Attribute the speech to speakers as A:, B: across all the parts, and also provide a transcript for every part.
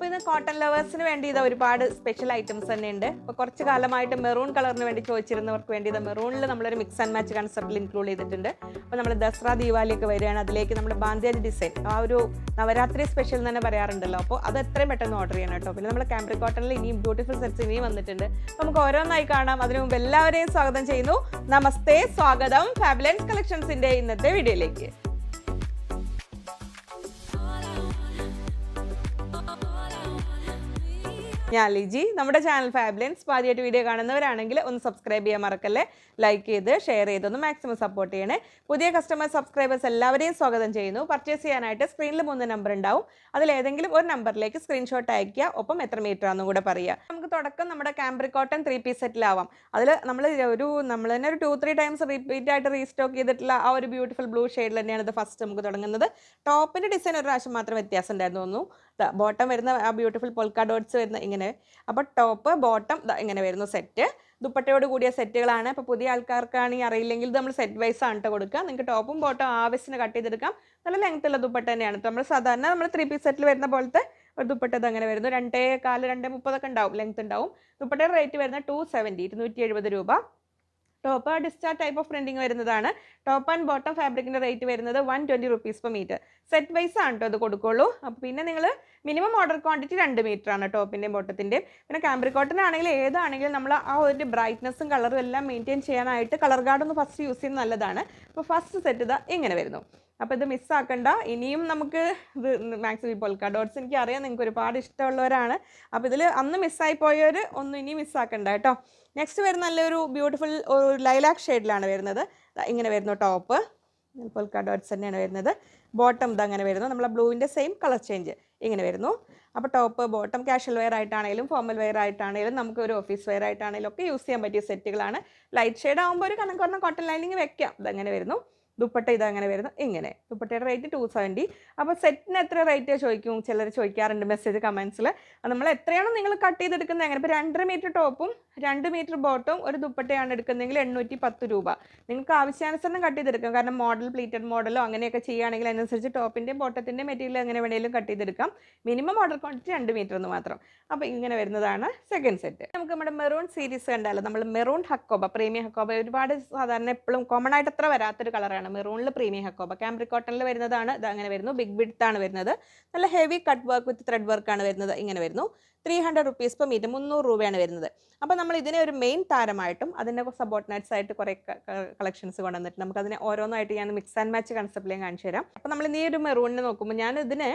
A: അപ്പോൾ ഇന്ന് കോട്ടൺ ലവേഴ്സിന് വേണ്ടി ഇത് ഒരുപാട് സ്പെഷ്യൽ ഐറ്റംസ് തന്നെ ഉണ്ട്. അപ്പോൾ കുറച്ച് കാലമായിട്ട് മെറൂൺ കളറിന് വേണ്ടി ചോദിച്ചിരുന്നവർക്ക് വേണ്ടി ഇത് മെറൂണിൽ നമ്മളൊരു മിക്സ് ആൻഡ് മാച്ച് കൺസെപ്റ്റിൽ ഇൻക്ലൂഡ് ചെയ്തിട്ടുണ്ട്. അപ്പോൾ നമ്മൾ ദസറ ദീപാവലിയൊക്കെ വരികയാണ്. അതിലേക്ക് നമ്മൾ ബാന്ധ്യാജ് ഡിസൈൻ ആ ഒരു നവരാത്രി സ്പെഷ്യൽ തന്നെ പറയാറുണ്ടല്ലോ. അപ്പോൾ അത് എത്രയും പെട്ടെന്ന് ഓർഡർ ചെയ്യണം കേട്ടോ. പിന്നെ നമ്മൾ ക്യാമ്പറി കോട്ടണിൽ ഇനിയും ബ്യൂട്ടിഫുൾ സെറ്റ്സ് ഇനിയും വന്നിട്ടുണ്ട്. നമുക്ക് ഓരോന്നായി കാണാം. അതിനു മുമ്പ് എല്ലാവരെയും സ്വാഗതം ചെയ്യുന്നു. നമസ്തേ സ്വാഗതം. ഫാബുലൻസ് കളക്ഷൻസിന്റെ ഇന്നത്തെ വീഡിയോയിലേക്ക് ഞാൻ ലിജി. നമ്മുടെ ചാനൽ ഫാബ്ലൻസ് ആദ്യമായിട്ട് വീഡിയോ കാണുന്നവരാണെങ്കിൽ ഒന്ന് സബ്സ്ക്രൈബ് ചെയ്യാൻ മറക്കല്ലേ? ലൈക്ക് ചെയ്ത് ഷെയർ ചെയ്ത് ഒന്ന് മാക്സിമം സപ്പോർട്ട് ചെയ്യണേ. പുതിയ കസ്റ്റമർ സബ്സ്ക്രൈബേഴ്സ് എല്ലാവരെയും സ്വാഗതം ചെയ്യുന്നു. പർച്ചേസ് ചെയ്യാനായിട്ട് സ്ക്രീനിൽ മൂന്ന് നമ്പർ ഉണ്ടാവും. അതിൽ ഏതെങ്കിലും ഒരു നമ്പറിലേക്ക് സ്ക്രീൻഷോട്ട് അയക്കുക ഒപ്പം എത്ര മീറ്റർ ആണെന്നും കൂടെ പറയുക. നമുക്ക് തുടക്കം നമ്മുടെ ക്യാമ്പ്രി കോട്ടൺ ത്രീ പീസ് സെറ്റിലാവാം അതിൽ നമ്മൾ ഒരു നമ്മൾ തന്നെ ഒരു ടു ത്രീ ടൈംസ് റിപ്പീറ്റ് ആയിട്ട് റീസ്റ്റോക്ക് ചെയ്തിട്ടുള്ള ആ ഒരു ബ്യൂട്ടിഫുൾ ബ്ലൂ ഷെയ്ഡിൽ തന്നെയാണ് ഇത് ഫസ്റ്റ് നമുക്ക് തുടങ്ങുന്നത്. ടോപ്പിന്റെ ഡിസൈൻ ഒരു പ്രാവശ്യം മാത്രം വ്യത്യാസം ഉണ്ടായിരുന്നു തോന്നുന്നു. ബോട്ടം വരുന്ന ആ ബ്യൂട്ടിഫുൾ പൊൽക്ക ഡോട്ട്സ് വരുന്ന ഇങ്ങനെ. അപ്പോൾ ടോപ്പ് ബോട്ടം ഇങ്ങനെ വരുന്ന സെറ്റ് ദുപ്പട്ടയോട് കൂടിയ സെറ്റുകളാണ് അപ്പോൾ പുതിയ ആൾക്കാർക്കാണെങ്കിൽ അറിയില്ലെങ്കിൽ നമ്മൾ സെറ്റ് വൈസ് ആണ് കേട്ടോ കൊടുക്കുക. നിങ്ങൾക്ക് ടോപ്പും ബോട്ടം ആവശ്യത്തിന് കട്ട് ചെയ്തെടുക്കാം. നല്ല ലെങ്ത് ഉള്ള ദുപ്പട്ട തന്നെയാണ്. നമ്മൾ സാധാരണ നമ്മൾ ത്രീ പീസ് സെറ്റിൽ വരുന്ന പോലത്തെ ഒരു ദുപ്പട്ട ഇത് അങ്ങനെ വരുന്നു. രണ്ടേ കാൽ രണ്ടേ മുപ്പതൊക്കെ ഉണ്ടാവും. ലെങ്ത് ഉണ്ടാവും. ദുപ്പട്ടയുടെ റേറ്റ് വരുന്നത് ടു സെവന്റി ഇരുന്നൂറ്റി എഴുപത് രൂപ. Top discharge type of printing വരുന്നതാണ്. ടോപ്പ് ആൻഡ് ബോട്ടം ഫാബ്രിക്കിന്റെ റേറ്റ് വരുന്നത് one twenty rupees per metre set wise ആണ് കേട്ടോ ഇത് കൊടുക്കുള്ളൂ. അപ്പോൾ പിന്നെ നിങ്ങൾ മിനിമം ഓർഡർ ക്വാണ്ടിറ്റി രണ്ട് മീറ്റർ ആണ് ടോപ്പിന്റെയും ബോട്ടത്തിന്റെയും പിന്നെ കാമ്പ്രി കോട്ടൺ ആണെങ്കിലും ഏതാണെങ്കിലും നമ്മൾ ആ ഒരു ബ്രൈറ്റ്നസ്സും കളറും എല്ലാം മെയിന്റെയിൻ ചെയ്യാനായിട്ട് കളർ ഗാർഡ് ഒന്ന് ഫസ്റ്റ് യൂസ് ചെയ്യുന്നത് നല്ലതാണ്. അപ്പോൾ ഫസ്റ്റ് സെറ്റ് ഇതാ ഇങ്ങനെ വരുന്നു. അപ്പോൾ ഇത് മിസ്സാക്കണ്ട ഇനിയും നമുക്ക് ഇത് മാക്സിമം പോൽക്ക ഡോട്ട്സ് എനിക്ക് അറിയാം നിങ്ങൾക്ക് ഒരുപാട് ഇഷ്ടമുള്ളവരാണ്. അപ്പോൾ ഇതിൽ അന്ന് മിസ്സായി പോയവർ ഒന്നും ഇനി മിസ്സാക്കണ്ട കേട്ടോ നെക്സ്റ്റ് വരുന്ന നല്ലൊരു ബ്യൂട്ടിഫുൾ ഒരു ലൈലാക്ക് ഷെയ്ഡിലാണ് വരുന്നത്. ഇങ്ങനെ വരുന്നു ടോപ്പ് പൊൽക്ക ഡോട്ട്സ് തന്നെയാണ് വരുന്നത്. ബോട്ടം ഇത് അങ്ങനെ വരുന്നു. നമ്മളെ ബ്ലൂവിന്റെ സെയിം കളർ ചേഞ്ച് ഇങ്ങനെ വരുന്നു. അപ്പോൾ ടോപ്പ് ബോട്ടം കാഷ്വൽ വെയർ ആയിട്ടാണെങ്കിലും ഫോമൽ വെയർ ആയിട്ടാണെങ്കിലും നമുക്ക് ഒരു ഓഫീസ് വെയർ ആയിട്ടാണെങ്കിലും ഒക്കെ യൂസ് ചെയ്യാൻ പറ്റിയ സെറ്റുകളാണ് ലൈറ്റ് ഷെയ്ഡ് ആകുമ്പോൾ ഒരു കണക്ക് കുറഞ്ഞ കോട്ടൺ ലൈനിങ് വെക്കാം. ഇതങ്ങനെ വരുന്നു. ദുപ്പട്ട ഇത് അങ്ങനെ വരുന്നു. ഇങ്ങനെ. ദുപ്പട്ടയുടെ റേറ്റ് ടു സെവന്റി അപ്പോൾ സെറ്റിന് എത്ര റേറ്റ് ചോദിക്കും? ചിലർ ചോദിക്കാറുണ്ട് മെസ്സേജ് കമൻസിൽ നമ്മൾ എത്രയാണോ നിങ്ങൾ കട്ട് ചെയ്തെടുക്കുന്നത്? അങ്ങനെ ഇപ്പോൾ രണ്ടര മീറ്റർ ടോപ്പും രണ്ട് മീറ്റർ ബോട്ടും ഒരു ദുപ്പട്ടയാണ് എടുക്കുന്നതെങ്കിൽ എണ്ണൂറ്റി പത്ത് രൂപ. നിങ്ങൾക്ക് ആവശ്യാനുസരണം കട്ട് ചെയ്തെടുക്കാം. കാരണം മോഡൽ പ്ലീറ്റഡ് മോഡലോ അങ്ങനെയൊക്കെ ചെയ്യുകയാണെങ്കിൽ അതിനനുസരിച്ച് ടോപ്പിന്റെയും ബോട്ടത്തിന്റെയും മെറ്റീരിയൽ എങ്ങനെ വേണമെങ്കിലും കട്ട് ചെയ്തെടുക്കാം. മിനിമം ഓർഡർ ക്വാണ്ടിറ്റി രണ്ട് മീറ്റർ എന്ന് മാത്രം. അപ്പോൾ ഇങ്ങനെ വരുന്നതാണ് സെക്കൻഡ് സെറ്റ് നമുക്ക് നമ്മുടെ മെറൂൺ സീരീസ് കണ്ടാലോ? നമ്മൾ മെറൂൺ ഹക്കോബ പ്രീമിയം ഹക്കോബ ഒരുപാട് സാധാരണ എപ്പോഴും കോമൺ ആയിട്ട് അത്ര വരാത്തൊരു കളറാണ് മെറൂണിൽ പ്രീമിയം ഹക്കോബ ക്യാമ്പ്രി കോട്ടണിൽ വരുന്നതാണ് ഇത് അങ്ങനെ വരുന്നു. ബിഗ് ബിഡ്ത്ത് ആണ് വരുന്നത്. നല്ല heavy cut work with thread work ആണ് വരുന്നത് ഇങ്ങനെ വരുന്നു. Three hundred rupees per metre മുന്നൂറ് രൂപയാണ് വരുന്നത്. അപ്പോൾ നമ്മൾ ഇതിനെ ഒരു മെയിൻ താരമായിട്ടും അതിന്റെ സബോർഡിനേറ്റ്സ് ആയിട്ട് കുറേ കളക്ഷൻസ് കൊണ്ടുവന്നിട്ട് നമുക്ക് അതിനെ ഓരോന്നായിട്ട് ഞാൻ മിക്സ് ആൻഡ് മാച്ച് കൺസെപ്റ്റിൽ കാണിച്ചു തരാം അപ്പോൾ നമ്മൾ ഈ ഒരു മെറൂണിനെ നോക്കുമ്പോൾ ഞാൻ ഇതിനെ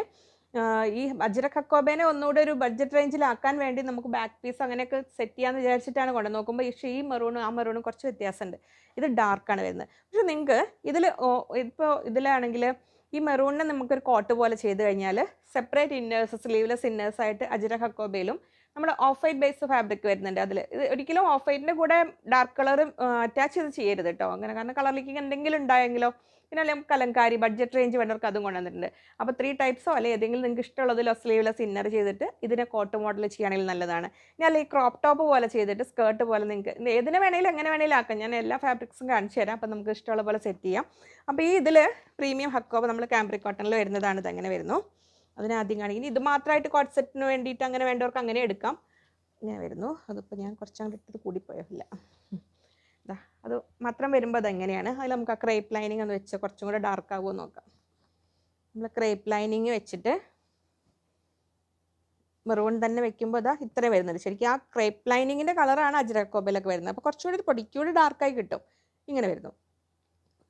A: ഈ ബജ്ര കക്കോബേനെ ഒന്നുകൂടെ ഒരു ബഡ്ജറ്റ് റേഞ്ചിലാക്കാൻ വേണ്ടി നമുക്ക് ബാക്ക് പീസ് അങ്ങനെയൊക്കെ സെറ്റ് ചെയ്യാന്ന് വിചാരിച്ചിട്ടാണ് കൊണ്ട് നോക്കുമ്പോൾ പക്ഷേ ഈ മെറൂണും ആ മെറൂണും കുറച്ച് വ്യത്യാസമുണ്ട്. ഇത് ഡാർക്കാണ് വരുന്നത്. പക്ഷെ നിങ്ങൾക്ക് ഇതിൽ ഇപ്പോൾ ഇതിലാണെങ്കിൽ ഈ മെറൂണിനെ നമുക്കൊരു കോട്ട് പോലെ ചെയ്ത് കഴിഞ്ഞാൽ സെപ്പറേറ്റ് ഇന്നേഴ്സ് സ്ലീവ്ലെസ് ഇന്നേഴ്സ് ആയിട്ട് അജിര ഹക്കോബയിലും നമ്മുടെ ഓഫ് വൈറ്റ് ബേസ് ഫാബ്രിക് വരുന്നുണ്ട് അതിൽ ഇത് ഒരിക്കലും ഓഫ് വൈറ്റിന്റെ കൂടെ ഡാർക്ക് കളർ അറ്റാച്ച് ചെയ്ത് ചെയ്യരുത് കേട്ടോ. അങ്ങനെ കാരണം കളർ ലീക്കിങ് എന്തെങ്കിലും ഉണ്ടായെങ്കിലോ പിന്നെ അല്ലെങ്കിൽ കലങ്കാരി ബഡ്ജറ്റ് റേഞ്ച് വേണ്ടവർക്ക് അതും കൊണ്ടുവന്നിട്ടുണ്ട് അപ്പോൾ ത്രീ ടൈപ്സോ അല്ലെങ്കിൽ ഏതെങ്കിലും നിങ്ങൾക്ക് ഇഷ്ടമുള്ളതിലോ സ്ലീവ്ലെസ് ഇന്നർ ചെയ്തിട്ട് ഇതിനെ കോട്ട് മോഡൽ ചെയ്യുകയാണെങ്കിൽ നല്ലതാണ്. ഇനി അല്ലെങ്കിൽ ക്രോപ്പ് ടോപ്പ് പോലെ ചെയ്തിട്ട് സ്കേർട്ട് പോലെ നിങ്ങൾക്ക് ഏതിനെ വേണമെങ്കിലും എങ്ങനെ വേണമെങ്കിലും ആക്കാം. ഞാൻ എല്ലാ ഫാബ്രിക്സും കാണിച്ചു തരാം. അപ്പോൾ നമുക്ക് ഇഷ്ടമുള്ള പോലെ സെറ്റ് ചെയ്യാം. അപ്പോൾ ഈ ഇതിൽ പ്രീമിയം ഹക്കോബ് നമ്മൾ ക്യാമ്പ്രി കോട്ടണിൽ വരുന്നതാണ്. ഇത് അങ്ങനെ വരുന്നു. അതിനാദ്യം കാണിക്കും. ഇത് മാത്രമായിട്ട് കോട്ട് സെറ്റിന് വേണ്ടിയിട്ട് അങ്ങനെ വേണ്ടവർക്ക് അങ്ങനെ എടുക്കാം. ഇങ്ങനെ വരുന്നു. അതിപ്പോൾ ഞാൻ കുറച്ചങ്ങോട്ട് ഇട്ടത് കൂടിപ്പോയില്ല മാത്രം വരുമ്പോൾ അതെങ്ങനെയാണ്? അതിൽ നമുക്ക് ആ ക്രേപ്പ് ലൈനിങ് ഒന്ന് വെച്ച് കുറച്ചും കൂടെ ഡാർക്ക് ആകുമോ നോക്കാം. നമ്മൾ ക്രേപ്പ് ലൈനിങ് വെച്ചിട്ട് മെറൂൺ തന്നെ വെക്കുമ്പോൾ അതാ ഇത്രയും വരുന്നത് ശരിക്കും ആ ക്രേപ്പ് ലൈനിങ്ങിന്റെ കളറാണ് അജ്രക്കോബയിലൊക്കെ വരുന്നത്. അപ്പോൾ കുറച്ചുകൂടി പൊടിക്കൂടി ഡാർക്കായി കിട്ടും. ഇങ്ങനെ വരുന്നു.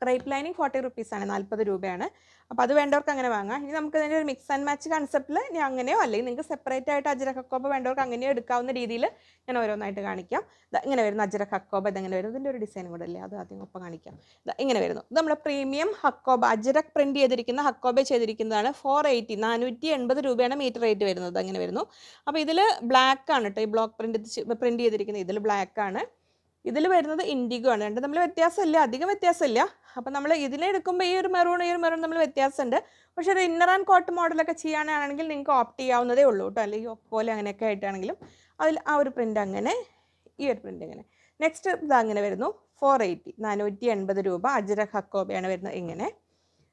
A: ക്രേപ്പ് ലൈനിങ് ഫോർട്ടി റുപ്പീസാണ് നാൽപ്പത് രൂപയാണ്. അപ്പോൾ അത് വേണ്ടവർക്ക് അങ്ങനെ വാങ്ങാം. ഇനി നമുക്ക് ഇതിന്റെ ഒരു മിക്സ് ആൻഡ് മാച്ച് കൺസെപ്റ്റിൽ ഇനി അങ്ങനെയോ അല്ലെങ്കിൽ നിങ്ങൾക്ക് സെപ്പറേറ്റ് ആയിട്ട് അജ്ര ഹക്കോബ വേണ്ടവർക്ക് അങ്ങനെയോ എടുക്കാവുന്ന രീതിയിൽ ഞാൻ ഓരോന്നായിട്ട് കാണിക്കാം. ഇങ്ങനെ വരുന്നു അജ്ര ഹക്കോബ ഇതെങ്ങനെ വരുന്നു. ഇതിന്റെ ഒരു ഡിസൈൻ കൂടെ അല്ലേ അത് ആദ്യം ഒപ്പം കാണിക്കാം. ഇങ്ങനെ വരുന്നു. ഇത് നമ്മുടെ പ്രീമിയം ഹക്കോബ അജരക് പ്രിന്റ് ചെയ്തിരിക്കുന്ന ഹക്കോബ ചെയ്തിരിക്കുന്നതാണ്. ഫോർ എയ്റ്റി നാനൂറ്റി എൺപത് രൂപയാണ് മീറ്റർ റേറ്റ് വരുന്നത്. അങ്ങനെ വരുന്നു. അപ്പോൾ ഇതിൽ ബ്ലാക്ക് ആണ് കേട്ടോ ഈ ബ്ലോക്ക് പ്രിന്റ് പ്രിന്റ് ചെയ്തിരിക്കുന്നത് ഇതിൽ ബ്ലാക്ക് ആണ്. ഇതിൽ വരുന്നത് ഇൻഡിഗോ ആണ്. രണ്ട് തമ്മിൽ വ്യത്യാസമില്ല അധികം വ്യത്യാസമില്ല. അപ്പം നമ്മൾ ഇതിനെ എടുക്കുമ്പോൾ ഈ ഒരു മെറൂൺ ഈ ഒരു മെറൂൺ തമ്മിൽ വ്യത്യാസമുണ്ട്. പക്ഷെ ഒരു ഇന്നർ ആൻഡ് കോട്ട് മോഡലൊക്കെ ചെയ്യാനാണെങ്കിൽ നിങ്ങൾക്ക് ഓപ്റ്റ് ചെയ്യാവുന്നതേ ഉള്ളൂ കേട്ടോ. അല്ലെങ്കിൽ പോലെ അങ്ങനെയൊക്കെ ആയിട്ടാണെങ്കിലും. അതിൽ ആ ഒരു പ്രിന്റ് അങ്ങനെ ഈ ഒരു പ്രിന്റ് അങ്ങനെ നെക്സ്റ്റ് ഇത് അങ്ങനെ വരുന്നു. ഫോർ എയ്റ്റി നാനൂറ്റി എൺപത് രൂപ അജര ഹക്കോബയാണ് വരുന്നത് ഇങ്ങനെ.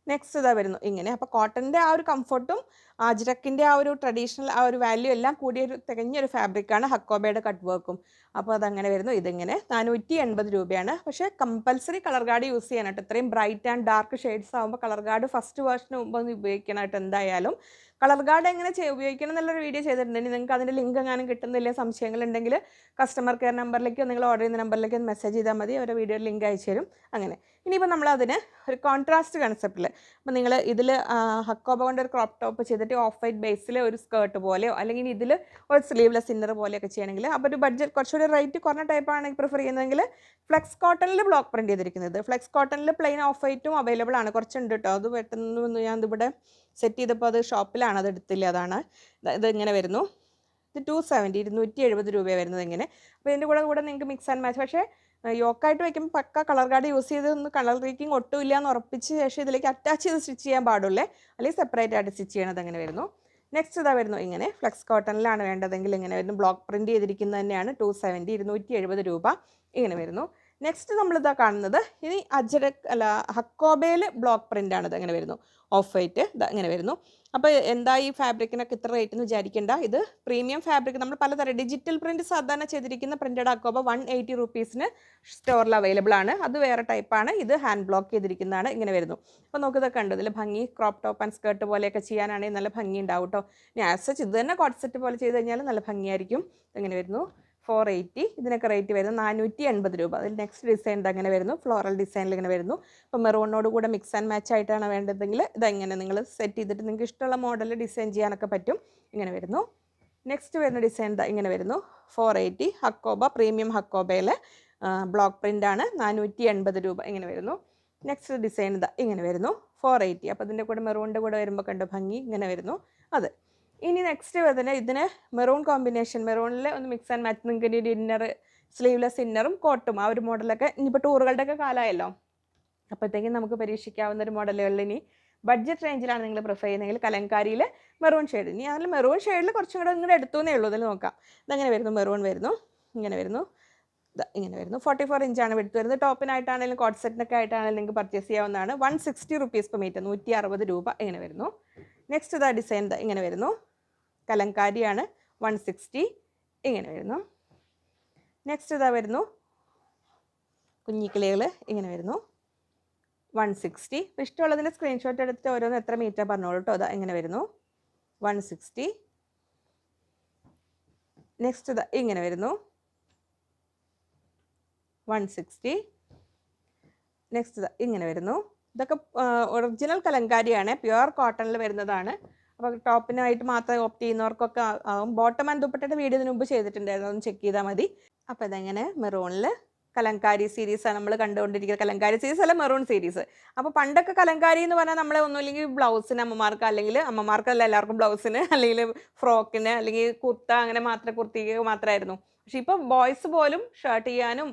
A: നെക്സ്റ്റ് ഇതാ വരുന്നു. ഇങ്ങനെ. അപ്പോൾ കോട്ടന്റെ ആ ഒരു കംഫർട്ടും ആജ്രക്കിന്റെ ആ ഒരു ട്രഡീഷണൽ ആ ഒരു വാല്യൂ എല്ലാം കൂടിയ ഒരു തികഞ്ഞൊരു ഫാബ്രിക്കാണ് ഹക്കോബയുടെ കട്ട് വർക്കും അപ്പോൾ അതങ്ങനെ വരുന്നു. ഇതിങ്ങനെ നാനൂറ്റി എൺപത് രൂപയാണ്. പക്ഷേ കമ്പൽസറി കളർ ഗാർഡ് യൂസ് ചെയ്യാനായിട്ട് ഇത്രയും ബ്രൈറ്റ് ആൻഡ് ഡാർക്ക് ഷെയ്ഡ്സ് ആകുമ്പോൾ കളർ ഗാർഡ് ഫസ്റ്റ് വേർഷന് മുമ്പ് ഒന്ന് ഉപയോഗിക്കാനായിട്ട് എന്തായാലും കളർ ഗാർഡ് എങ്ങനെ ഉപയോഗിക്കണം എന്നുള്ളൊരു വീഡിയോ ചെയ്തിട്ടുണ്ടെങ്കിൽ നിങ്ങൾക്ക് അതിന്റെ ലിങ്ക് എങ്ങാനും കിട്ടുന്നില്ല സംശയങ്ങളുണ്ടെങ്കിൽ കസ്റ്റമർ കെയർ നമ്പറിലേക്കോ നിങ്ങൾ ഓർഡർ ചെയ്യുന്ന നമ്പറിലേക്കോ മെസ്സേജ് ചെയ്താൽ മതി. അവരുടെ വീഡിയോ ലിങ്ക് അയച്ചു തരും അങ്ങനെ. ഇനിയിപ്പോൾ നമ്മൾ അതിന് ഒരു കോൺട്രാസ്റ്റ് കൺസെപ്റ്റിൽ അപ്പോൾ നിങ്ങൾ ഇതിൽ ഹക്കോബ കൊണ്ട് ഒരു ക്രോപ്പ് ടോപ്പ് ചെയ്തിട്ട് ഓഫ് വൈറ്റ് ബേസിൽ ഒരു സ്കേർട്ട് പോലെയോ അല്ലെങ്കിൽ ഇതിൽ ഒരു സ്ലീവ്ലെസ് ഇന്നർ പോലെയൊക്കെ ചെയ്യണമെങ്കിൽ അപ്പോൾ ഒരു ബഡ്ജറ്റ് കുറച്ചുകൂടി റേറ്റ് കുറഞ്ഞ ടൈപ്പാണ് പ്രിഫർ ചെയ്യുന്നതെങ്കിൽ ഫ്ലെക്സ് കോട്ടണിൽ ബ്ലോക്ക് പ്രിന്റ് ചെയ്തിരിക്കുന്നത്. ഫ്ലെക്സ് കോട്ടണിൽ പ്ലെയിൻ ഓഫ് വൈറ്റും അവൈലബിൾ ആണ്. കുറച്ചുണ്ട് കേട്ടോ അത് പെട്ടെന്ന് ഞാൻ ഇതിവിടെ സെറ്റ് ചെയ്തപ്പോൾ അത് ഷോപ്പിലാണ് അത് എടുത്തില്ല അതാണ്. ഇത് ഇങ്ങനെ വരുന്നു. ഇത് ടു സെവന്റി ഇരുന്നൂറ്റി എഴുപത് രൂപയാണ് വരുന്നത് ഇങ്ങനെ അപ്പോൾ ഇതിന്റെ കൂടെ കൂടെ നിങ്ങൾക്ക് മിക്സ് ആൻഡ് മാച്ച് പക്ഷേ യോക്കായിട്ട് വയ്ക്കുമ്പോൾ പക്ക കളർ കാർഡ് യൂസ് ചെയ്ത് ഒന്ന് കളർ റീക്കിംഗ് ഒട്ടുമില്ല എന്ന് ഉറപ്പിച്ച ശേഷം ഇതിലേക്ക് അറ്റാച്ച് ചെയ്ത് സ്റ്റിച്ച് ചെയ്യാൻ പാടുള്ളേ അല്ലെങ്കിൽ സെപ്പറേറ്റ് ആയിട്ട് സ്റ്റിച്ച് ചെയ്യണത് അങ്ങനെ വരുന്നു നെക്സ്റ്റ് ഇതാ വരുന്നു ഇങ്ങനെ ഫ്ലെക്സ് കോട്ടണിലാണ് വേണ്ടതെങ്കിൽ ഇങ്ങനെ വരുന്നു ബ്ലോക്ക് പ്രിന്റ് ചെയ്തിരിക്കുന്നത് തന്നെയാണ് ടു സെവന്റി ഇരുന്നൂറ്റി എഴുപത് രൂപ ഇങ്ങനെ വരുന്നു നെക്സ്റ്റ് നമ്മളിതാ കാണുന്നത്. ഇനി അജര അല്ല ഹക്കോബയിൽ ബ്ലോക്ക് പ്രിന്റ് ആണ് ഇത് അങ്ങനെ വരുന്നു. ഓഫ് വൈറ്റ് ഇത് അങ്ങനെ വരുന്നു. അപ്പോൾ എന്താ ഈ ഫാബ്രിക്കിനൊക്കെ ഇത്ര റേറ്റ് എന്ന് വിചാരിക്കേണ്ട. ഇത് പ്രീമിയം ഫാബ്രിക് നമ്മൾ പലതരം ഡിജിറ്റൽ പ്രിന്റ് സാധാരണ ചെയ്തിരിക്കുന്ന പ്രിന്റഡ് അക്കോബ വൺ എയ്റ്റി റുപ്പീസിന് സ്റ്റോറിൽ അവൈലബിൾ ആണ്. അത് വേറെ ടൈപ്പാണ് ഇത് ഹാൻഡ് ബ്ലോക്ക് ചെയ്തിരിക്കുന്നതാണ് ഇങ്ങനെ വരുന്നു. അപ്പോൾ നമുക്ക് ഇതൊക്കെ ഉണ്ട് ഇതിൽ ഭംഗി ക്രോപ്പ് ടോപ്പ് ആൻഡ് സ്കേർട്ട് പോലെയൊക്കെ ചെയ്യാനാണെങ്കിൽ നല്ല ഭംഗി ഉണ്ടാവും കേട്ടോ ഞാൻ സച്ച് ഇത് തന്നെ കോട്ട് സെറ്റ് പോലെ ചെയ്ത് കഴിഞ്ഞാൽ നല്ല ഭംഗിയായിരിക്കും. ഇങ്ങനെ വരുന്നു. ഫോർ എയ്റ്റി ഇതിനൊക്കെ റേറ്റ് വരുന്നത് നാനൂറ്റി എൺപത് രൂപ. അതിൽ നെക്സ്റ്റ് ഡിസൈൻ ഇതങ്ങനെ വരുന്നു. ഫ്ലോറൽ ഡിസൈനിൽ ഇങ്ങനെ വരുന്നു. അപ്പോൾ മെറൂണിനോട് കൂടെ മിക്സ് ആൻഡ് മാച്ച് ആയിട്ടാണ് വേണ്ടതെങ്കിൽ ഇതെങ്ങനെ നിങ്ങൾ സെറ്റ് ചെയ്തിട്ട് നിങ്ങൾക്ക് ഇഷ്ടമുള്ള മോഡൽ ഡിസൈൻ ചെയ്യാനൊക്കെ പറ്റും. ഇങ്ങനെ വരുന്നു. നെക്സ്റ്റ് വരുന്ന ഡിസൈൻ ഇങ്ങനെ വരുന്നു. ഫോർ എയ്റ്റി ഹക്കോബ പ്രീമിയം ഹക്കോബയിലെ ബ്ലോക്ക് പ്രിന്റ് ആണ്. നാനൂറ്റി എൺപത് രൂപ ഇങ്ങനെ വരുന്നു. നെക്സ്റ്റ് ഡിസൈൻ ഇതാ ഇങ്ങനെ വരുന്നു. ഫോർ എയ്റ്റി അപ്പോൾ ഇതിന്റെ കൂടെ മെറൂണിന്റെ കൂടെ വരുമ്പോൾ കണ്ടോ ഭംഗി? ഇങ്ങനെ വരുന്നു. അത്. ഇനി നെക്സ്റ്റ് വരുന്നത് ഇതിന് മെറൂൺ കോമ്പിനേഷൻ മെറൂണിൽ ഒന്ന് മിക്സ് ആൻഡ് മാച്ച് നിങ്ങൾക്ക് ഇനി ഡിന്നർ സ്ലീവ്ലെസ് ഇന്നറും കോട്ടും ആ ഒരു മോഡലൊക്കെ ഇനിയിപ്പോൾ ടൂറുകളുടെ ഒക്കെ കാലമായല്ലോ അപ്പോഴത്തേക്കും നമുക്ക് പരീക്ഷിക്കാവുന്ന ഒരു മോഡലുകളിൽ ഇനി ബഡ്ജറ്റ് റേഞ്ചിലാണ് നിങ്ങൾ പ്രിഫർ ചെയ്യുന്നതെങ്കിൽ കലങ്കാരിയിൽ മെറൂൺ ഷെയ്ഡ് ഇനി അതിൽ മെറൂൺ ഷെയ്ഡിൽ കുറച്ചും കൂടെ ഇങ്ങോട്ട് എടുത്തുന്നേ ഉള്ളൂ. ഇതിൽ നോക്കാം. ഇതങ്ങനെ വരുന്നു മെറൂൺ വരുന്നു ഇങ്ങനെ വരുന്നു. ഇങ്ങനെ വരുന്നു. ഫോർട്ടി ഫോർ ഇഞ്ചാണ് എടുത്ത് വരുന്നത്. ടോപ്പിനായിട്ടാണെങ്കിലും കോട്ട് സെറ്റിനൊക്കെ ആയിട്ടാണെങ്കിലും നിങ്ങൾക്ക് പർച്ചേസ് ചെയ്യാവുന്നതാണ്. One sixty rupees per metre നൂറ്റി അറുപത് രൂപ ഇങ്ങനെ വരുന്നു. നെക്സ്റ്റ് ഇതാ ഡിസൈൻ ഇങ്ങനെ വരുന്നു. കലങ്കാരിയാണ് വൺ സിക്സ്റ്റി ഇങ്ങനെ വരുന്നു. നെക്സ്റ്റ് ഇതാ വരുന്നു. കുഞ്ഞിക്കിളികൾ ഇങ്ങനെ വരുന്നു. വൺ സിക്സ്റ്റി ഇഷ്ടമുള്ളതിന്റെ സ്ക്രീൻഷോട്ട് എടുത്തിട്ട് ഓരോന്ന് എത്ര മീറ്റർ പറഞ്ഞോളൂ കേട്ടോ അതാ ഇങ്ങനെ വരുന്നു. വൺ സിക്സ്റ്റി നെക്സ്റ്റ് ഇതാ ഇങ്ങനെ വരുന്നു. വൺ സിക്സ്റ്റി നെക്സ്റ്റ് ഇതാ ഇങ്ങനെ വരുന്നു. ഇതൊക്കെ ഒറിജിനൽ കലങ്കാരിയാണ്. പ്യുവർ കോട്ടണിൽ വരുന്നതാണ്. ടോപ്പിനായിട്ട് മാത്രം ഓപ്റ്റ് ചെയ്യുന്നവർക്കൊക്കെ ആവും. ബോട്ടം ആൻഡ് ദുപ്പട്ടയുടെ വീഡിയോ ഇതിന് മുമ്പ് ചെയ്തിട്ടുണ്ടായിരുന്നു. അതൊന്ന് ചെക്ക് ചെയ്താൽ മതി. അപ്പോൾ ഇതെങ്ങനെ? മെറൂണിൽ കലങ്കാരി സീരീസാണ് നമ്മൾ കണ്ടുകൊണ്ടിരിക്കുന്നത്. കലങ്കാരി സീരീസ് അല്ല മെറൂൺ സീരീസ് അപ്പോൾ പണ്ടൊക്കെ കലങ്കാരി എന്ന് പറഞ്ഞാൽ നമ്മൾ ഒന്നുമില്ലെങ്കിൽ ബ്ലൗസിന് അമ്മമാർക്ക് അല്ലെങ്കിൽ അമ്മമാർക്കല്ല എല്ലാവർക്കും ബ്ലൗസിന് അല്ലെങ്കിൽ ഫ്രോക്കിന് അല്ലെങ്കിൽ കുർത്ത അങ്ങനെ മാത്രം കുർത്തിക്ക് മാത്രമായിരുന്നു പക്ഷെ ഇപ്പോൾ ബോയ്സ് പോലും ഷർട്ട് ചെയ്യാനും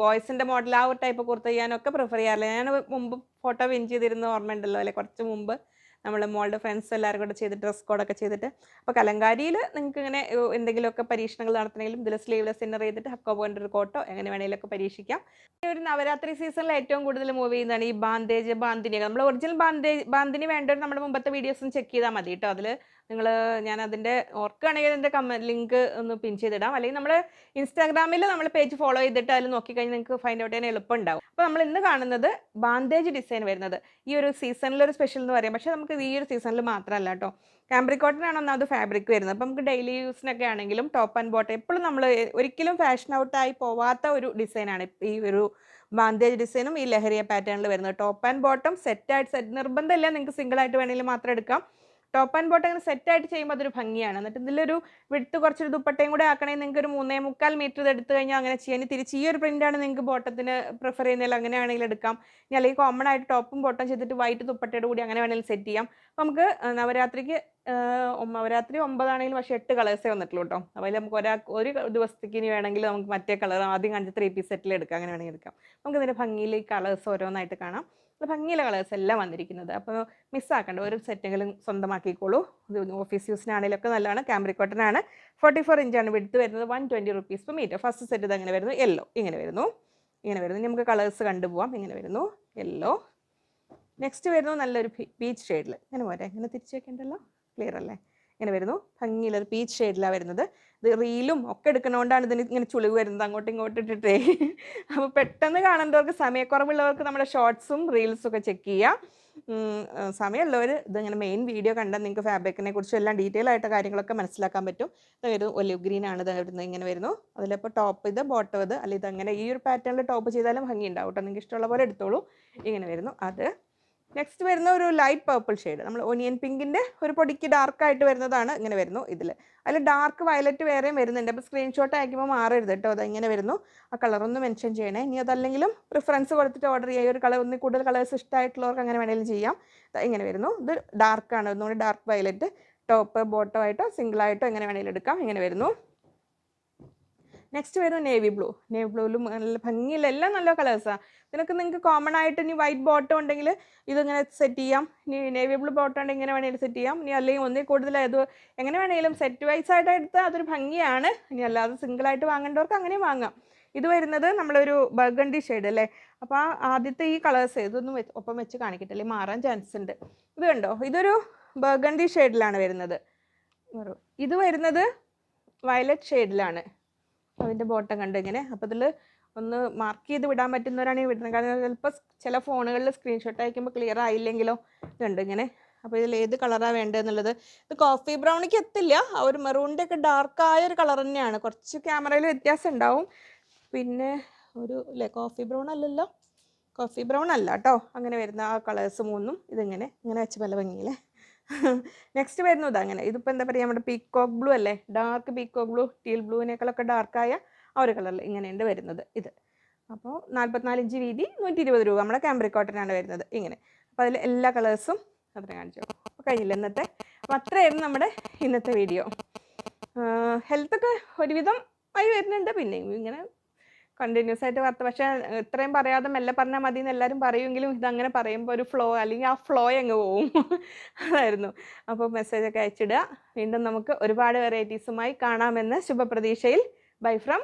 A: ബോയ്സിന്റെ മോഡൽ ആ ഒരു ടൈപ്പ് കുർത്ത ചെയ്യാനും ഒക്കെ പ്രിഫർ ചെയ്യാറില്ല. ഞാൻ മുമ്പ് ഫോട്ടോ വിൻ ചെയ്തിരുന്ന ഓർമ്മയുണ്ടല്ലോ അല്ലെ? കുറച്ച് മുമ്പ് നമ്മൾ മോളുടെ ഫ്രണ്ട്സ് എല്ലാവരും കൂടെ ചെയ്ത് ഡ്രസ് കോഡൊക്കെ ചെയ്തിട്ട്. അപ്പോൾ കലങ്കാരിയിൽ നിങ്ങൾക്ക് ഇങ്ങനെ എന്തെങ്കിലുമൊക്കെ പരീക്ഷണങ്ങൾ നടത്തണമെങ്കിലും ഇതിൽ സ്ലീവ്ലെസ് ഇന്നർ ചെയ്തിട്ട് ഹക്കോബോന്റെ ഒരു കോട്ടോ എങ്ങനെ വേണമെങ്കിലൊക്കെ പരീക്ഷിക്കാം. ഈ ഒരു നവരാത്രി സീസണിൽ ഏറ്റവും കൂടുതൽ മൂവ് ചെയ്യുന്നതാണ് ഈ ബാന്തേജ് ബാന്തിനിയൊക്കെ നമ്മൾ ഒറിജിനൽ ബാന്തേജ് ബാന്തിനി വേണ്ടവർ നമ്മുടെ മുമ്പത്തെ വീഡിയോസും ചെക്ക് ചെയ്താൽ മതി കേട്ടോ അതിൽ നിങ്ങൾ ഞാൻ അതിന്റെ ഓർക്കുകയാണെങ്കിൽ അതിന്റെ കമന്റ് ലിങ്ക് ഒന്ന് പിൻ ചെയ്തിടാം. അല്ലെങ്കിൽ നമ്മൾ ഇൻസ്റ്റാഗ്രാമിൽ നമ്മൾ പേജ് ഫോളോ ചെയ്തിട്ട് അതിൽ നോക്കിക്കഴിഞ്ഞാൽ നിങ്ങൾക്ക് ഫൈൻഡ് ഔട്ട് ചെയ്യാൻ എളുപ്പമുണ്ടാവും. അപ്പോൾ നമ്മൾ ഇന്ന് കാണുന്നത് ബാന്തേജ് ഡിസൈൻ വരുന്നത്. ഈ ഒരു സീസണിൽ ഒരു സ്പെഷ്യൽ എന്ന് പറയാം. പക്ഷേ നമുക്ക് ഈ ഒരു സീസണിൽ മാത്രമല്ല കേട്ടോ. കാംബ്രിക് കോട്ടൺ ആണ് ഒന്നാമത് ഫാബ്രിക് വരുന്നത്. അപ്പോൾ നമുക്ക് ഡെയിലി യൂസിനൊക്കെ ആണെങ്കിലും ടോപ്പ് ആൻഡ് ബോട്ടം എപ്പോഴും നമ്മൾ ഒരിക്കലും ഫാഷൻ ഔട്ടായി പോവാത്ത ഒരു ഡിസൈനാണ് ഈ ഒരു ബാന്തേജ് ഡിസൈനും ഈ ലഹരിയ പാറ്റേണിൽ വരുന്നത്. ടോപ്പ് ആൻഡ് ബോട്ടം സെറ്റായിട്ട് സെറ്റ് നിർബന്ധമില്ല. നിങ്ങൾക്ക് സിംഗിളായിട്ട് വേണമെങ്കിൽ മാത്രം എടുക്കാം. ടോപ്പ് ആൻഡ് ബോട്ടം ഇങ്ങനെ സെറ്റായിട്ട് ചെയ്യുമ്പോൾ അതൊരു ഭംഗിയാണ്. എന്നിട്ട് ഇതിലൊരു വിടുത്ത് കുറച്ചൊരു ദുപ്പട്ടയും കൂടെ ആക്കണമെങ്കിൽ നിങ്ങൾക്ക് ഒരു മൂന്നേ മുക്കാൽ മീറ്റർ ഇത് എടുത്തു കഴിഞ്ഞാൽ അങ്ങനെ ചെയ്യാൻ തിരിച്ച് ഈ ഒരു പ്രിന്റാണ് നിങ്ങൾക്ക് ബോട്ടത്തിന് പ്രിഫർ ചെയ്യുന്നതിൽ അങ്ങനെയാണെങ്കിൽ എടുക്കാം. ഇനി അല്ലെങ്കിൽ കോമൺ ആയിട്ട് ടോപ്പും ബോട്ടം ചെയ്തിട്ട് വൈറ്റ് ദുപ്പട്ടയുടെ കൂടി അങ്ങനെ വേണമെങ്കിൽ സെറ്റ് ചെയ്യാം. അപ്പോൾ നമുക്ക് നവരാത്രിക്ക് നവരാത്രി ഒമ്പതാണെങ്കിലും പക്ഷേ എട്ട് കളേഴ്സേ വന്നിട്ടുള്ളൂ കേട്ടോ. അപ്പോൾ നമുക്ക് ഒരാ ഒരു ദിവസത്തേക്ക് ഇനി വേണമെങ്കിൽ നമുക്ക് മറ്റേ കളർ ആദ്യം കാണിച്ച ത്രീ പീസ് സെറ്റിൽ എടുക്കാം. അങ്ങനെ വേണമെങ്കിൽ എടുക്കാം. നമുക്ക് ഇതിന്റെ ഭംഗിയിൽ ഈ കളേഴ്സ് ഓരോന്നായിട്ട് കാണാം. അപ്പോൾ ഭംഗിയിലെ കളേഴ്സ് എല്ലാം വന്നിരിക്കുന്നത്. അപ്പോൾ മിസ്സാക്കണ്ട ഒരു സെറ്റെങ്കിലും സ്വന്തമാക്കിക്കോളൂ. ഇത് ഓഫീസ് യൂസിനാണെങ്കിലൊക്കെ നല്ലതാണ് ക്യാമറി കോട്ടനാണ് ഫോർട്ടി ഫോർ ഇഞ്ചാണ് വിടുത്ത് വരുന്നത് one twenty rupees per metre first set ഇത് അങ്ങനെ വരുന്നു യെല്ലോ ഇങ്ങനെ വരുന്നു. ഇങ്ങനെ വരുന്നു. നമുക്ക് കളേഴ്സ് കണ്ടുപോവാം. ഇങ്ങനെ വരുന്നു യെല്ലോ നെക്സ്റ്റ് വരുന്നു നല്ലൊരു പീച്ച് ഷെയ്ഡിൽ ഇങ്ങനെ പോരെ ഇങ്ങനെ തിരിച്ചു വെക്കണ്ടല്ലോ? ക്ലിയർ അല്ലേ? ഇങ്ങനെ വരുന്നു. ഭംഗിയുള്ളൊരു പീച്ച് ഷെയ്ഡിലാണ് വരുന്നത്. ഇത് റീലും ഒക്കെ എടുക്കുന്നതുകൊണ്ടാണ് ഇതിന് ഇങ്ങനെ ചുളിവ് വരുന്നത്. അങ്ങോട്ടും ഇങ്ങോട്ടും ഇട്ടിട്ടേ. അപ്പോൾ പെട്ടെന്ന് കാണേണ്ടവർക്ക് സമയക്കുറവുള്ളവർക്ക് നമ്മുടെ ഷോർട്സും റീൽസും ഒക്കെ ചെക്ക് ചെയ്യാം. സമയമുള്ളവർ ഇതിങ്ങനെ മെയിൻ വീഡിയോ കണ്ടാൽ നിങ്ങൾക്ക് ഫാബ്രിക്കിനെ കുറിച്ചും എല്ലാം ഡീറ്റെയിൽ ആയിട്ട് കാര്യങ്ങളൊക്കെ മനസ്സിലാക്കാൻ പറ്റും. ഇത് വരുന്നു ഒലിവ് ഗ്രീൻ ആണ് ഇത് വരുന്നത് ഇങ്ങനെ വരുന്നു. അതിലിപ്പോൾ ടോപ്പ് ഇത് ബോട്ടം ഇത്. അല്ലെങ്കിൽ അങ്ങനെ ഈ ഒരു പാറ്റേണിൽ ടോപ്പ് ചെയ്താലും ഭംഗി ഉണ്ടാവും കേട്ടോ. നിങ്ങൾക്ക് ഇഷ്ടമുള്ള പോലെ എടുത്തോളൂ. ഇങ്ങനെ വരുന്നു. അത് നെക്സ്റ്റ് വരുന്ന ഒരു ലൈറ്റ് പർപ്പിൾ ഷെയ്ഡ് നമ്മൾ ഒനിയൻ പിങ്കിന്റെ ഒരു പൊടിക്ക് ഡാർക്ക് ആയിട്ട് വരുന്നതാണ് ഇങ്ങനെ വരുന്നു ഇതിൽ അതിൽ ഡാർക്ക് വയലറ്റ് വേറെയും വരുന്നുണ്ട്. അപ്പോൾ സ്ക്രീൻഷോട്ട് അയക്കുമ്പോൾ മാറരുത് കേട്ടോ. അത് ഇങ്ങനെ വരുന്നു. ആ കളർ ഒന്ന് മെൻഷൻ ചെയ്യണേ. ഇനി അതല്ലെങ്കിലും പ്രിഫറൻസ് കൊടുത്തിട്ട് ഓർഡർ ചെയ്യുക ഒരു കളർ ഒന്ന് കൂടുതൽ കളേഴ്സ് ഇഷ്ടമായിട്ടുള്ളവർക്ക് അങ്ങനെ വേണമെങ്കിലും ചെയ്യാം. ഇങ്ങനെ വരുന്നു. ഇത് ഡാർക്കാണ് ഒന്നുകൂടി ഡാർക്ക് വയലറ്റ് ടോപ്പ് ബോട്ടോ ആയിട്ടോ സിംഗിളായിട്ടോ എങ്ങനെ വേണമെങ്കിലും എടുക്കാം. ഇങ്ങനെ വരുന്നു. നെക്സ്റ്റ് വരുന്നത് നേവി ബ്ലൂ നേവി ബ്ലൂവിലും നല്ല ഭംഗിയില്ല എല്ലാം നല്ല കളേഴ്സാണ് ഇതിനൊക്കെ നിങ്ങൾക്ക് കോമൺ ആയിട്ട് ഇനി വൈറ്റ് ബോട്ടം ഉണ്ടെങ്കിൽ ഇതിങ്ങനെ സെറ്റ് ചെയ്യാം. ഇനി നേവി ബ്ലൂ ബോട്ടം ഉണ്ടെങ്കിൽ ഇങ്ങനെ വേണമെങ്കിലും സെറ്റ് ചെയ്യാം. ഇനി അല്ലെങ്കിൽ ഒന്നിൽ കൂടുതൽ അത് എങ്ങനെ വേണമെങ്കിലും സെറ്റ് വൈസ് ആയിട്ട് എടുത്താൽ അതൊരു ഭംഗിയാണ്. ഇനി അല്ലാതെ സിംഗിൾ ആയിട്ട് വാങ്ങേണ്ടവർക്ക് അങ്ങനെ വാങ്ങാം. ഇത് വരുന്നത് നമ്മളൊരു ബർഗണ്ടി ഷെയ്ഡ് അല്ലേ? അപ്പോൾ ആ ആദ്യത്തെ ഈ കളേഴ്സ് ഇതൊന്നും വെച്ച് ഒപ്പം വെച്ച് കാണിക്കട്ടെ. അല്ലെങ്കിൽ മാറാൻ ചാൻസ് ഉണ്ട്. ഇത് കണ്ടോ? ഇതൊരു ബർഗണ്ടി ഷെയ്ഡിലാണ് വരുന്നത്. ഇത് വരുന്നത് വയലറ്റ് ഷെയ്ഡിലാണ് അതിന്റെ ബോട്ടം കണ്ട് ഇങ്ങനെ. അപ്പോൾ ഇതിൽ ഒന്ന് മാർക്ക് ചെയ്ത് വിടാൻ പറ്റുന്നവരാണെങ്കിൽ വിടുന്നത്. കാരണം ചിലപ്പോൾ ചില ഫോണുകളിൽ സ്ക്രീൻഷോട്ട് അയക്കുമ്പോൾ ക്ലിയർ ആയില്ലെങ്കിലോ ഇതുണ്ട് ഇങ്ങനെ. അപ്പോൾ ഇതിൽ ഏത് കളറാണ് വേണ്ടതെന്നുള്ളത് ഇത് കോഫി ബ്രൗണിക്ക് എത്തില്ല. ആ ഒരു മെറൂണിന്റെ ഒക്കെ ഡാർക്കായ ഒരു കളർ തന്നെയാണ്. കുറച്ച് ക്യാമറയിൽ വ്യത്യാസം ഉണ്ടാവും. പിന്നെ ഒരു അല്ലേ കോഫി ബ്രൗൺ അല്ലല്ലോ. കോഫി ബ്രൗൺ അല്ല കേട്ടോ. അങ്ങനെ വരുന്ന ആ കളേഴ്സ് മൂന്നും ഇതിങ്ങനെ ഇങ്ങനെ വെച്ച് പല ഭംഗിയില്ലേ? നെക്സ്റ്റ് വരുന്നത് അങ്ങനെ. ഇതിപ്പോൾ എന്താ പറയുക നമ്മുടെ പീക്കോക്ക് ബ്ലൂ അല്ലേ? ഡാർക്ക് പീക്കോക്ക് ബ്ലൂ ടീൽ ബ്ലൂവിനേക്കാളൊക്കെ ഡാർക്കായ ആ ഒരു കളറിൽ ഇങ്ങനെയുണ്ട് വരുന്നത് ഇത്. അപ്പോൾ നാൽപ്പത്തിനാല് ഇഞ്ച് വീതി നൂറ്റി ഇരുപത് രൂപ. നമ്മുടെ ക്യാമ്പറി കോട്ടനാണ് വരുന്നത് ഇങ്ങനെ. അപ്പോൾ അതിൽ എല്ലാ കളേഴ്സും അത്ര കാണിച്ചു അപ്പോൾ കഴിഞ്ഞില്ല ഇന്നത്തെ? അപ്പോൾ അത്രയായിരുന്നു നമ്മുടെ ഇന്നത്തെ വീഡിയോ ഹെൽത്തൊക്കെ ഒരുവിധം ആയി വരുന്നുണ്ട്. പിന്നെയും ഇങ്ങനെ കണ്ടിന്യൂസ് ആയിട്ട് വാർത്ത. പക്ഷെ ഇത്രയും പറയാതെ മെല്ലെ പറഞ്ഞാൽ മതി എന്ന് എല്ലാവരും പറയുമെങ്കിലും ഇതങ്ങനെ പറയുമ്പോൾ ഒരു ഫ്ലോ അല്ലെങ്കിൽ ആ ഫ്ലോ അങ്ങ് പോവും. അതായിരുന്നു. അപ്പോൾ മെസ്സേജൊക്കെ അയച്ചിടുക. വീണ്ടും നമുക്ക് ഒരുപാട് വെറൈറ്റീസുമായി കാണാമെന്ന് ശുഭപ്രതീക്ഷയിൽ. Bye from